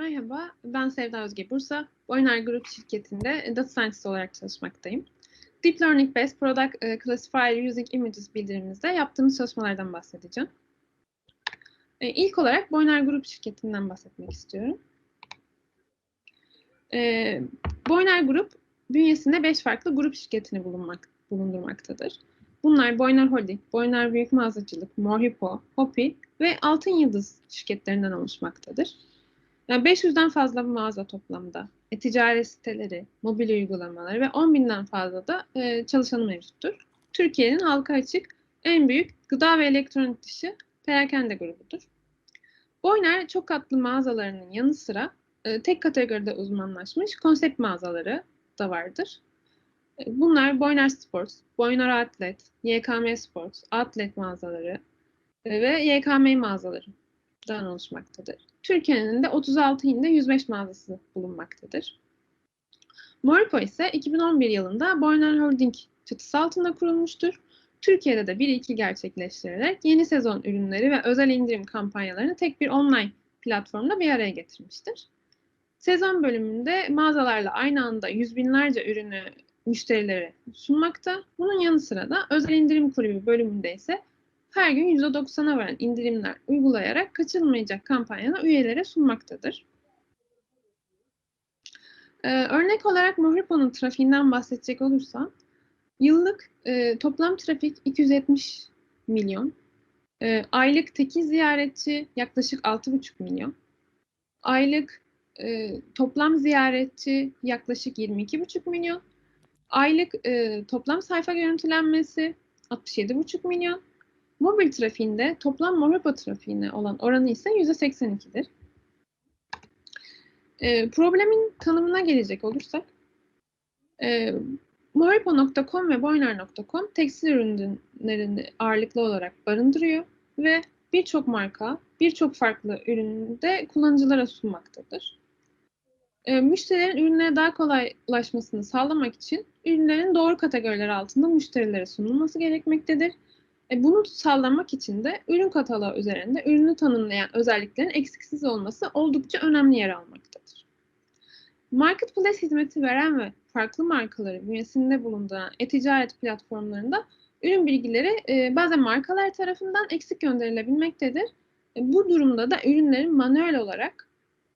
Merhaba, ben Sevda Özge Bursa. Boyner Group şirketinde Data Scientist olarak çalışmaktayım. Deep Learning Based Product e, Classifier Using Images bildirimimizde yaptığımız çalışmalardan bahsedeceğim. E, ilk olarak Boyner Group şirketinden bahsetmek istiyorum. E, Boyner Group bünyesinde 5 farklı grup şirketini bulunmak, bulundurmaktadır. Bunlar Boyner Holding, Boyner Büyük Mağazacılık, Morhipo, Hopi ve Altın Yıldız şirketlerinden oluşmaktadır. Yani 500'den fazla mağaza toplamda, e, ticaret siteleri, mobil uygulamaları ve 10 binden fazla da e, çalışanı mevcuttur. Türkiye'nin halka açık en büyük gıda ve elektronik dışı perakende grubudur. Boyner çok katlı mağazalarının yanı sıra e, tek kategoride uzmanlaşmış konsept mağazaları da vardır. E, bunlar Boyner Sports, Boyner Outlet, YKM Sports, Outlet mağazaları e, ve YKM mağazalarından oluşmaktadır. Türkiye'nin de 36 ilinde 105 mağazası bulunmaktadır. Moripo ise 2011 yılında Boyner Holding çatısı altında kurulmuştur. Türkiye'de de bir iki gerçekleştirerek yeni sezon ürünleri ve özel indirim kampanyalarını tek bir online platformda bir araya getirmiştir. Sezon bölümünde mağazalarla aynı anda yüz binlerce ürünü müşterilere sunmakta. Bunun yanı sıra da özel indirim kulübü bölümünde ise her gün %90'a varan indirimler uygulayarak kaçınılmayacak kampanyana üyelere sunmaktadır. Ee, örnek olarak Mohripo'nun trafiğinden bahsedecek olursam, yıllık e, toplam trafik 270 milyon, e, aylık tekil ziyaretçi yaklaşık 6,5 milyon, aylık e, toplam ziyaretçi yaklaşık 22,5 milyon, aylık e, toplam sayfa görüntülenmesi 67,5 milyon, Mobil trafiğinde toplam Morhipo trafiğine olan oranı ise %82'dir. E, problemin tanımına gelecek olursak, e, Morhipo.com ve Boyner.com tekstil ürünlerini ağırlıklı olarak barındırıyor ve birçok marka, birçok farklı üründe kullanıcılara sunmaktadır. E, müşterilerin ürünlere daha kolay ulaşmasını sağlamak için ürünlerin doğru kategoriler altında müşterilere sunulması gerekmektedir e, bunu sağlamak için de ürün kataloğu üzerinde ürünü tanımlayan özelliklerin eksiksiz olması oldukça önemli yer almaktadır. Marketplace hizmeti veren ve farklı markaları bünyesinde bulunduran e-ticaret platformlarında ürün bilgileri e, bazen markalar tarafından eksik gönderilebilmektedir. E, bu durumda da ürünlerin manuel olarak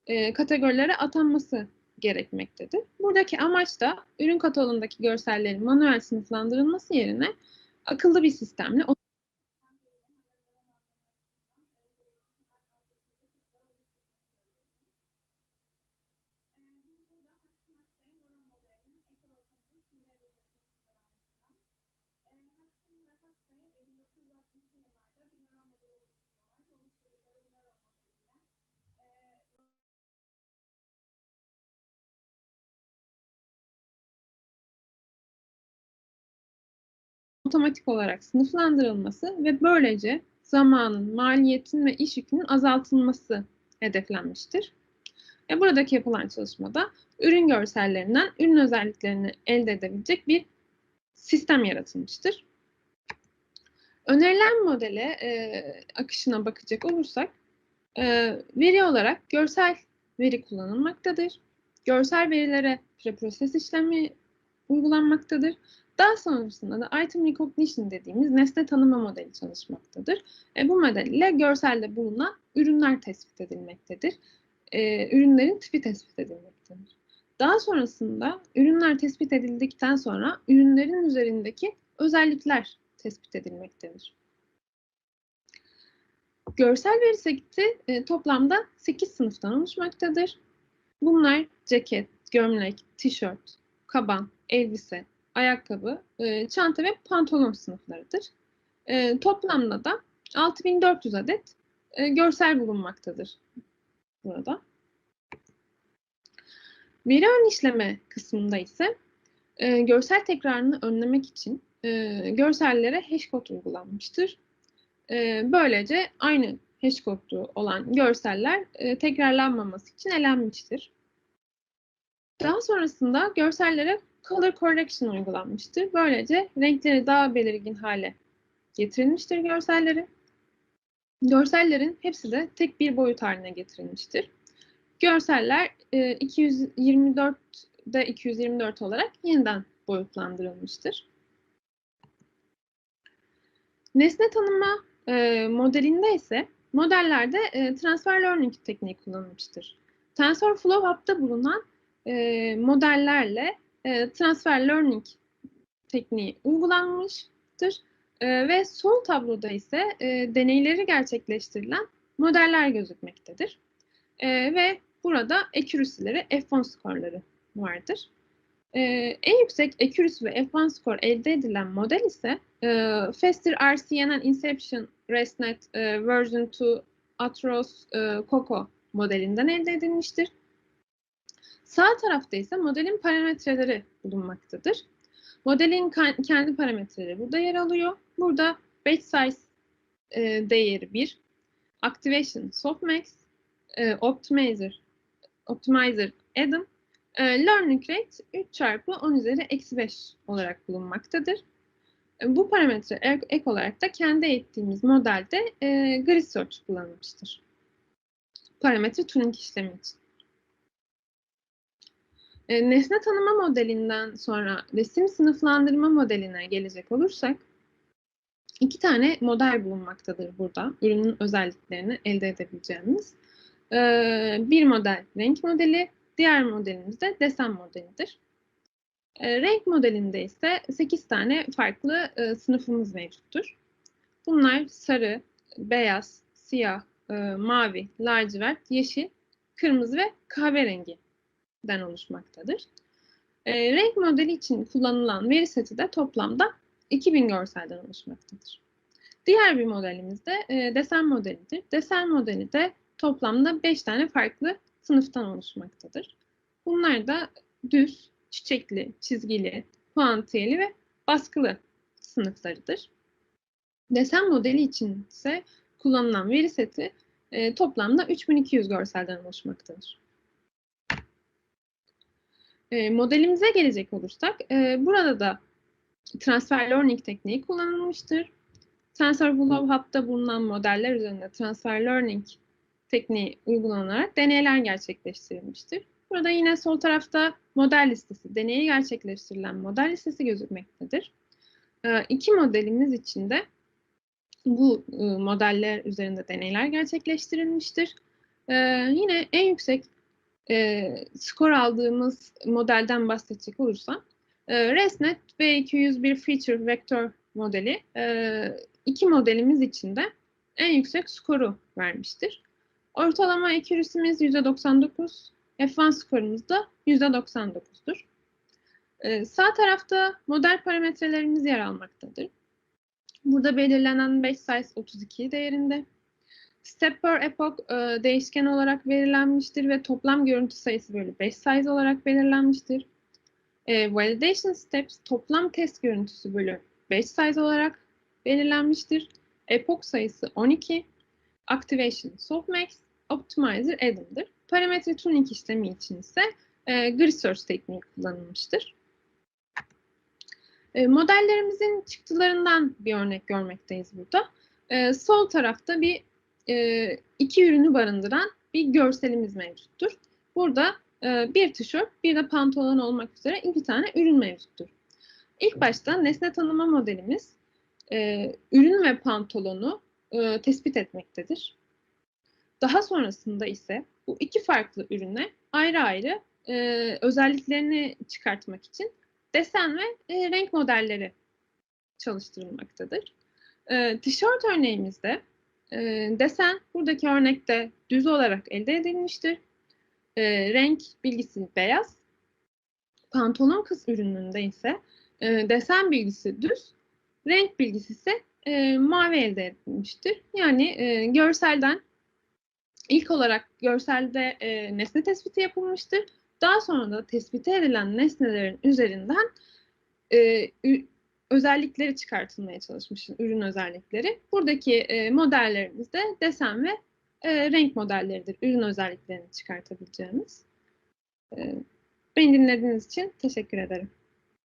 e, kategorilere atanması gerekmektedir. Buradaki amaç da ürün kataloğundaki görsellerin manuel sınıflandırılması yerine akıllı bir sistemle otomatik olarak sınıflandırılması ve böylece zamanın, maliyetin ve iş yükünün azaltılması hedeflenmiştir. E buradaki yapılan çalışmada ürün görsellerinden ürün özelliklerini elde edebilecek bir sistem yaratılmıştır. Önerilen modele e, akışına bakacak olursak e, veri olarak görsel veri kullanılmaktadır. Görsel verilere preproses işlemi uygulanmaktadır. Daha sonrasında da item recognition dediğimiz nesne tanıma modeli çalışmaktadır. E, bu model ile görselde bulunan ürünler tespit edilmektedir. E, ürünlerin tipi tespit edilmektedir. Daha sonrasında ürünler tespit edildikten sonra ürünlerin üzerindeki özellikler tespit edilmektedir. Görsel veri seti e, toplamda 8 sınıftan oluşmaktadır. Bunlar ceket, gömlek, tişört, kaban, elbise, ayakkabı, e, çanta ve pantolon sınıflarıdır. E, toplamda da 6400 adet e, görsel bulunmaktadır burada. Veri ön işleme kısmında ise e, görsel tekrarını önlemek için e, görsellere hash code uygulanmıştır. Böylece aynı hash kodu olan görseller tekrarlanmaması için elenmiştir. Daha sonrasında görsellere color correction uygulanmıştır. Böylece renkleri daha belirgin hale getirilmiştir görselleri. Görsellerin hepsi de tek bir boyut haline getirilmiştir. görseller e, 224'de 224 olarak yeniden boyutlandırılmıştır. Nesne tanıma e, modelinde ise modellerde e, transfer learning tekniği kullanılmıştır. TensorFlow Hub'da bulunan e, modellerle e, transfer learning tekniği uygulanmıştır. E, ve sol tabloda ise e, deneyleri gerçekleştirilen modeller gözükmektedir. Ve burada accuracy'leri F1 skorları vardır. En yüksek accuracy ve F1 skor elde edilen model ise e, Faster RCNN Inception ResNet Version 2 Atros Coco modelinden elde edilmiştir. Sağ tarafta ise modelin parametreleri bulunmaktadır. Modelin kendi parametreleri burada yer alıyor. Burada batch size e, değeri 1, activation softmax, e, optimizer, optimizer Adam, e, learning rate 3 çarpı 10 üzeri eksi 5 olarak bulunmaktadır. E, bu parametre ek, ek olarak da kendi ettiğimiz modelde e, grid search kullanılmıştır. Parametre tuning işlemi için. E, nesne tanıma modelinden sonra resim sınıflandırma modeline gelecek olursak, iki tane model bulunmaktadır burada. Ürünün özelliklerini elde edebileceğimiz. E, bir model renk modeli, diğer modelimiz de desen modelidir. E, renk modelinde ise 8 tane farklı e, sınıfımız mevcuttur. Bunlar sarı, beyaz, siyah, e, mavi, lacivert, yeşil, kırmızı ve kahverengi den oluşmaktadır. E, renk modeli için kullanılan veri seti de toplamda 2000 görselden oluşmaktadır. Diğer bir modelimiz de e, desen modelidir. Desen modeli de toplamda 5 tane farklı sınıftan oluşmaktadır. Bunlar da düz, çiçekli, çizgili, puantiyeli ve baskılı sınıflarıdır. Desen modeli için ise kullanılan veri seti e, toplamda 3200 görselden oluşmaktadır. E, modelimize gelecek olursak, e, burada da transfer learning tekniği kullanılmıştır. TensorFlow Hub'da bulunan modeller üzerinde transfer learning tekniği uygulanarak deneyler gerçekleştirilmiştir. Burada yine sol tarafta model listesi, deneyi gerçekleştirilen model listesi gözükmektedir. E, iki modelimiz için de bu e, modeller üzerinde deneyler gerçekleştirilmiştir. E, yine en yüksek e, skor aldığımız modelden bahsedecek olursam e, ResNet V201 Feature Vector modeli e, iki modelimiz için de en yüksek skoru vermiştir. Ortalama accuracy'miz %99, F1 skorumuz da %99'dur. Ee, sağ tarafta model parametrelerimiz yer almaktadır. Burada belirlenen batch size 32 değerinde. Step per epoch e, değişken olarak belirlenmiştir ve toplam görüntü sayısı böyle 5 size olarak belirlenmiştir. E, validation steps toplam test görüntüsü bölü 5 size olarak belirlenmiştir. Epoch sayısı 12. Activation softmax, optimizer addon'dır. Parametre tuning işlemi için ise e, grid search tekniği kullanılmıştır. E, modellerimizin çıktılarından bir örnek görmekteyiz burada. E, sol tarafta bir e, iki ürünü barındıran bir görselimiz mevcuttur. Burada e, bir tişört, bir de pantolon olmak üzere iki tane ürün mevcuttur. İlk başta nesne tanıma modelimiz e, ürün ve pantolonu e, tespit etmektedir. Daha sonrasında ise bu iki farklı ürüne ayrı ayrı özelliklerini çıkartmak için desen ve renk modelleri çalıştırılmaktadır. Tişört örneğimizde e, desen buradaki örnekte düz olarak elde edilmiştir. E, renk bilgisi beyaz. Pantolon kız ürününde ise e, desen bilgisi düz, renk bilgisi ise e, mavi elde edilmiştir. Yani e, görselden ilk olarak görselde e, nesne tespiti yapılmıştır. Daha sonra da tespit edilen nesnelerin üzerinden e, özellikleri çıkartılmaya çalışmış, ürün özellikleri. Buradaki e, modellerimiz de desen ve e, renk modelleridir, ürün özelliklerini çıkartabileceğimiz. E, beni dinlediğiniz için teşekkür ederim.